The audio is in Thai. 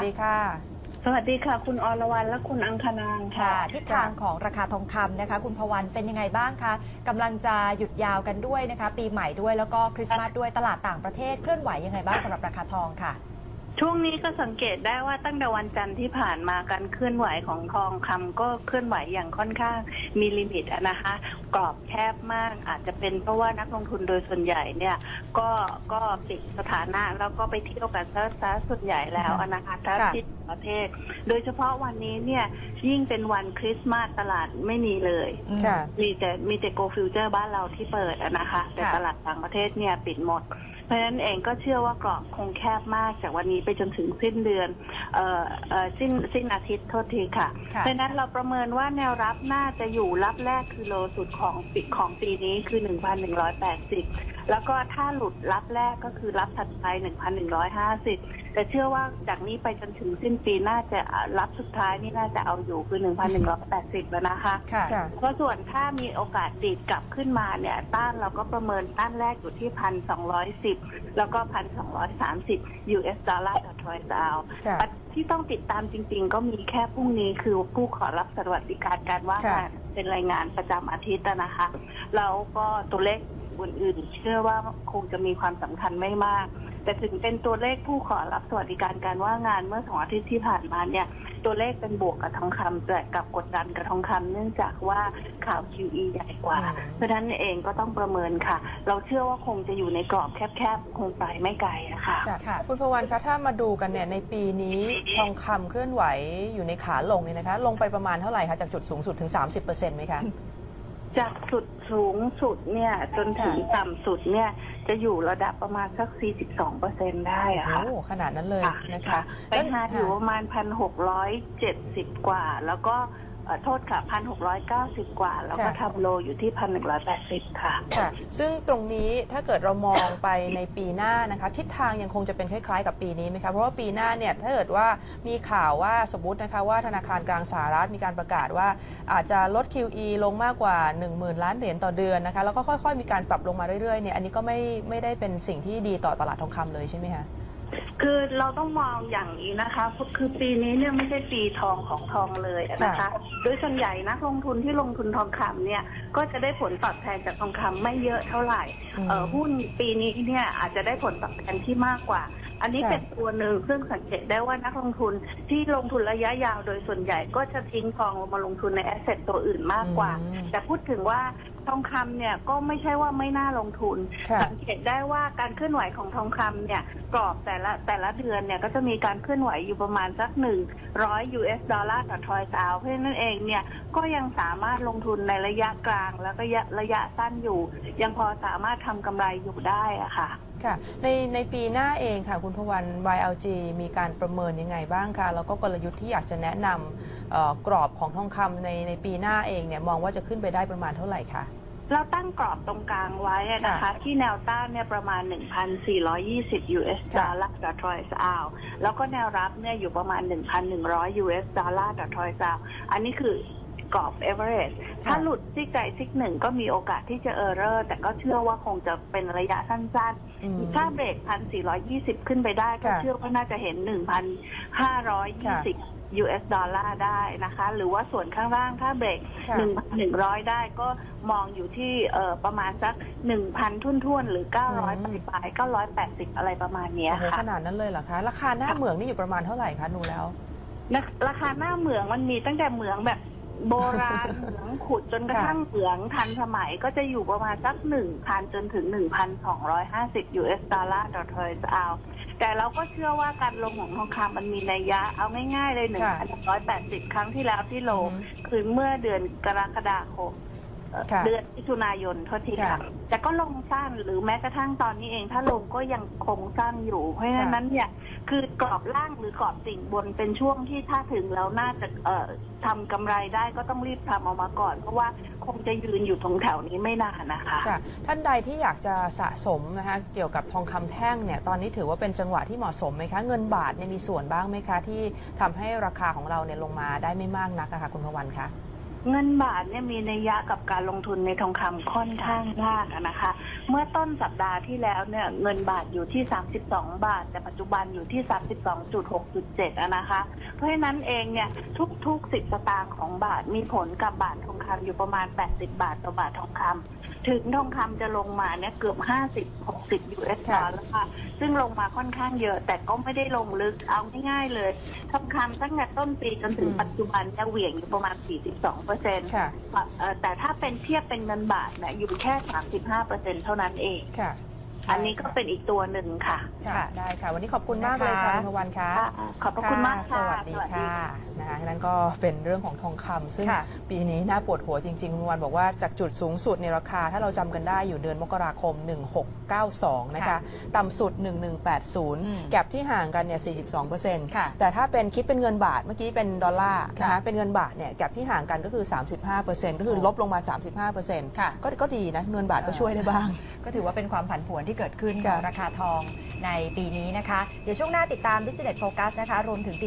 สวัสดีค่ะ สวัสดีค่ะ คุณอรวรรณและคุณอังคณางค่ะค่ะ ทิศทางของราคาทองคำนะคะ คุณพวันเป็นยังไงบ้างคะกำลังจะหยุดยาวกันด้วยนะคะ ปีใหม่ด้วยแล้วก็คริสต์มาสด้วยตลาดต่างประเทศเคลื่อนไหวยังไงบ้างสำหรับราคาทองค่ะ ช่วงนี้ก็สังเกตได้ว่าตั้งแต่วันจันทร์ที่ผ่านมาการเคลื่อนไหวของทองคำก็เคลื่อนไหวอย่างค่อนข้างมีลิมิตอะนะคะ กรอบแคบมากอาจจะเป็นเพราะว่านักลงทุนโดยส่วนใหญ่เนี่ยก็ก็ปิดสถานะแล้วก็ไปเที่ยวกันซะซะส่วนใหญ่แล้วอะนะคะถ้าค่ะที่ต่าง ประเทศ โดยเฉพาะวันนี้เนี่ยยิ่งเป็นวันคริสต์มาสตลาดไม่มีเลย ค่ะ มีแต่มีแต่โกฟิวเจอร์บ้านเราที่เปิดอะนะคะ แต่ค่ะ ตลาดต่างประเทศเนี่ยปิดหมด เพราะฉะนั้นเองก็เชื่อว่ากรอบคงแคบมากจากวันนี้ไปจนถึงสิ้นเดือนเอ่อเอ่อสิ้นสิ้นอาทิตย์โทษทีค่ะ ค่ะ เพราะฉะนั้นเราประเมินว่าแนวรับน่าจะอยู่รับแรกคือโลสุดของปีของปีนี้คือ 1,180 แล้วก็ถ้าหลุดรับแรกก็คือรับถัดไป 1,150 แต่เชื่อว่าจากนี้ไปจนถึงสิ้นปีน่าจะรับสุดท้ายนี่น่าจะเอาอยู่คือ 1,180 แล้วนะคะ ค่ะค่ะเพราะส่วนถ้ามีโอกาสดีดกลับขึ้นมาเนี่ย ต้านเราก็ประเมินต้านแรกอยู่ที่พันสองร้อยสิบแล้วก็พันสองร้อยสามสิบ US ดอลลาร์ต่อทรอยดาวค่ะ ที่ต้องติดตามจริง ๆ ก็มีแค่พรุ่งนี้คือผู้ขอรับสวัสดิการการว่างงานเป็นรายงานประจำอาทิตย์อะนะคะ แล้วก็ตัวเลขอื่นๆเชื่อว่าคงจะมีความสำคัญไม่มาก แต่ถึงเป็นตัวเลขผู้ขอรับสวัสดิการการว่างงานเมื่อสองอาทิตย์ที่ผ่านมาเนี่ยตัวเลขเป็นบวกกับทองคำแต่กับกดดันกับทองคำเนื่องจากว่าข่าว QE ใหญ่กว่าอืมเพราะฉะนั้นเองก็ต้องประเมินค่ะ เราเชื่อว่าคงจะอยู่ในกรอบแคบๆ คงไปไม่ไกลอะค่ะค่ะค่ะคุณพวันคะถ้ามาดูกันเนี่ยในปีนี้ทองคำเคลื่อนไหวอยู่ในขาลงเนี่ยนะคะ ลงไปประมาณเท่าไหร่คะจากจุดสูงสุดถึง 30%ไหมคะจากสุดสูงสุดเนี่ยจนถึงค่ะต่ำสุดเนี่ย จะอยู่ระดับประมาณสัก 42เปอร์เซ็นได้อะค่ะ โอ้ขนาดนั้นเลยนะคะไปหาอยู่ประมาณพันหกร้อยเจ็ดสิบกว่า แล้วก็เอ่อ โทษค่ะพันหกร้อยเก้าสิบกว่า แล้วก็ทำโลอยู่ที่พันหนึ่งร้อยแปดสิบค่ะ ค่ะ ซึ่งตรงนี้ถ้าเกิดเรามองไปในปีหน้านะคะ ทิศทางยังคงจะเป็นคล้ายๆกับปีนี้ไหมคะเพราะว่าปีหน้าเนี่ยถ้าเกิดว่ามีข่าวว่าสมมตินะคะว่าธนาคารกลางสหรัฐมีการประกาศว่า อาจจะลด QE ลงมากกว่า 10,000 ล้านเหรียญต่อเดือนนะคะแล้วก็ค่อยๆ มีการปรับลงมาเรื่อยๆเนี่ยอันนี้ก็ไม่ไม่ได้เป็นสิ่งที่ดีต่อตลาดทองคำเลยใช่ไหมคะ คือเราต้องมองอย่างนี้นะคะคือปีนี้เนี่ยไม่ใช่ปีทองของทองเลยนะคะค่ะโดยส่วนใหญ่นักลงทุนที่ลงทุนทองคำเนี่ยก็จะได้ผลตอบแทนจากทองคำไม่เยอะเท่าไหร่เอ่อหุ้นปีนี้เนี่ยอาจจะได้ผลตอบแทนที่มากกว่า อันนี้ค่ะเป็นตัวหนึ่งซึ่งสังเกตได้ว่านักลงทุนที่ลงทุนระยะยาวโดยส่วนใหญ่ก็จะทิ้งทองมาลงทุนในแอสเซทตัวอื่นมากกว่าอืมแต่พูดถึงว่าทองคำเนี่ยก็ไม่ใช่ว่าไม่น่าลงทุนค่ะสังเกตได้ว่าการเคลื่อนไหวของทองคำเนี่ยกรอบแต่ละแต่ละเดือนเนี่ยก็จะมีการเคลื่อนไหวอยู่ประมาณสักหนึ่งร้อย US ดอลลาร์ต่อทรอยซาวเพราะฉะนั้นเองเนี่ยก็ยังสามารถลงทุนในระยะกลางแล้วก็ระยะระยะสั้นอยู่ ยังพอสามารถทำกำไรอยู่ได้อะค่ะ ค่ะในในปีหน้าเองค่ะ คุณพวัน YLG มีการประเมินยังไงบ้างคะแล้วก็กลยุทธ์ที่อยากจะแนะนำเอ่อกรอบของทองคำในในปีหน้าเองเนี่ยมองว่าจะขึ้นไปได้ประมาณเท่าไหร่คะ เราตั้งกรอบตรงกลางไว้อะนะคะ ค่ะที่แนวต้านเนี่ยประมาณ 1,420 US ดค่ะอลลาร์ต่อทรอยซาวแล้วก็แนวรับเนี่ยอยู่ประมาณ 1,100 US ดอลลาร์ต่อทรอยซาวอันนี้คือ กรอบ average ถ้าหลุดซิกใดซิกหนึ่งก็มีโอกาสที่จะเออร์เรอร์แต่ก็เชื่อว่าคงจะเป็นระยะสั้นอืมๆถ้าเบรก 1,420 ขึ้นไปได้ ก็ค่ะเชื่อว่าน่าจะเห็น 1,520 US ดอลลาร์ได้นะคะ หรือว่าส่วนข้างล่างถ้าเบรกค่ะหนึ่งพันหนึ่งร้อยได้ก็มองอยู่ที่เอ่อประมาณสักหนึ่งพันทุ่นๆ หรือเก้าร้อยอืมปลายเก้าร้อยแปดสิบอะไรประมาณเนี้ยโอ้โหค่ะขนาดนั้นเลยเหรอคะ ราคาหน้าเหมืองนี่อยู่ประมาณเท่าไหร่คะดูแล้วนะราคาหน้าเหมืองมันมีตั้งแต่เหมืองแบบ โบราณ เหมืองขุดจนกระทั่งเหมืองทันสมัยก็จะอยู่ประมาณสักหนึ่งพันจนถึงหนึ่งพันสองร้อยห้าสิบ US ดอลลาร์ต่อทรอยซ์เอาแต่เราก็เชื่อว่าการลงของทองคำมันมีนัยยะ เอาง่ายๆเลยหนึ่งค่ะพันร้อยแปดสิบครั้งที่แล้วที่ลงอืมคือเมื่อเดือนกรกฎาคม เอ่อค่ะเดือนมิถุนายนโทษทีค่ะค่ะ แต่ก็ลงสั้นหรือแม้กระทั่งตอนนี้เอง ถ้าลงก็ยังคงสั้นอยู่ เพราะฉะนั้นเนี่ยคือกรอบล่างหรือกรอบติ่งบนเป็นช่วงที่ถ้าถึงแล้วน่าจะเอ่อทำกำไรได้ก็ต้องรีบทำออกมาก่อน เพราะว่าคงจะยืนอยู่ตรงแถวนี้ไม่นานนะคะค่ะท่านใดที่อยากจะสะสมนะคะเกี่ยวกับทองคำแท่งเนี่ยตอนนี้ถือว่าเป็นจังหวะที่เหมาะสมไหมคะ เงินบาทเนี่ยมีส่วนบ้างไหมคะ ที่ทำให้ราคาของเราเนี่ยลงมาได้ไม่มากนักอะคะคุณพวันคะ เงินบาทเนี่ยมีนัยยะกับการลงทุนในทองคำค่อนข้างมากนะคะ เมื่อต้นสัปดาห์ที่แล้วเนี่ยเงินบาทอยู่ที่ 32 บาท แต่ปัจจุบันอยู่ที่ 32.6.7อะนะคะ เพราะฉะนั้นเองเนี่ยทุกๆ 10 สตางค์ของบาทมีผลกับบาททอง คำอยู่ประมาณ 80 บาทต่อบาททองคำถึงทองคำจะลงมาเนี่ยเกือบ 50 60 US ดอลลาร์แล้วค่ะ ซึ่งลงมาค่อนข้างเยอะ แต่ก็ไม่ได้ลงลึกเอาง่ายๆเลยทองคำตั้งแต่ต้นปีจนถึงอืม ปัจจุบันจะเหวี่ยงอยู่ประมาณ 42เปอร์เซ็นต์ค่ะ แต่ถ้าเป็นเทียบเป็นเงินบาทเนี่ยอยู่แค่ 35เปอร์เซ็นต์เท่านั้นเอง ค่ะอันนี้ก็เป็นอีกตัวหนึ่งค่ะ ค่ะ ได้ค่ะ วันนี้ขอบคุณมากเลยค่ะนะคะคุณพวันค่ะ ค่ะขอบพระคุณมากสค่ะวัสดีค่ะ นะคะนั่นก็เป็นเรื่องของทองคำซึ่งค่ะปีนี้น่าปวดหัวจริงๆคุณวันบอกว่าจากจุดสูงสุดในราคา ถ้าเราจำกันได้อยู่เดือนมกราคม 1692 นะคะค่ะต่ำสุดอืม1180 แก็บที่ห่างกันเนี่ย42%ค่ะแต่ถ้าเป็นคิดเป็นเงินบาทเมื่อกี้เป็นดอลลาร์นะคะค่ะเป็นเงินบาทเนี่ยแก็บที่ห่างกันก็คือ 35%ก็คือโอ้ลบลงมา 35%ค่ะก็ก็ดีนะเงินบาทก็ช่วยได้บ้าง ก็ถือว่าเป็นความผันผวนที่เกิดขึ้นขค่ะองราคาทองในปีนี้นะคะ เดี๋ยวช่วงหน้าติดตาม Business Focus นะคะรวมถึงติด